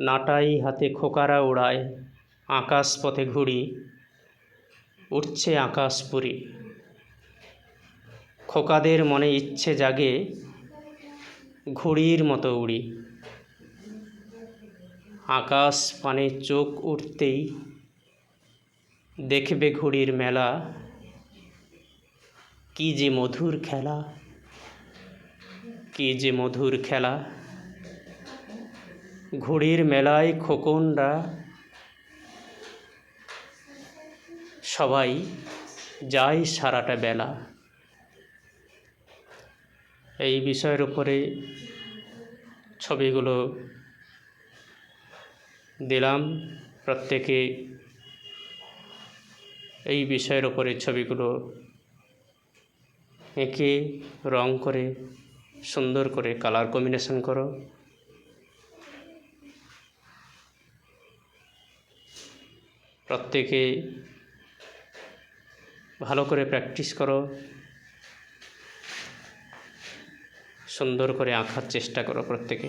নাটাই হাতে খোকারা ওড়ায়, আকাশ পথে ঘুড়ি উঠছে আকাশ পুরী। খোকাদের মনে ইচ্ছে জাগে ঘুড়ির মতো উড়ি। আকাশ পানে চোখ উঠতেই দেখবে ঘুড়ির মেলা, কি যে মধুর খেলা, কি যে মধুর খেলা। ঘুড়ির মেলায় খোকনরা সবাই যায় সারাটা বেলা। এই বিষয়ের উপরে ছবিগুলো দিলাম। প্রত্যেকে এই বিষয়ের উপরে ছবিগুলো এঁকে, রং করে, সুন্দর করে কালার কম্বিনেশন করো। প্রত্যেকে ভালো করে প্র্যাকটিস করো। সুন্দর করে আঁকার চেষ্টা করো প্রত্যেকে।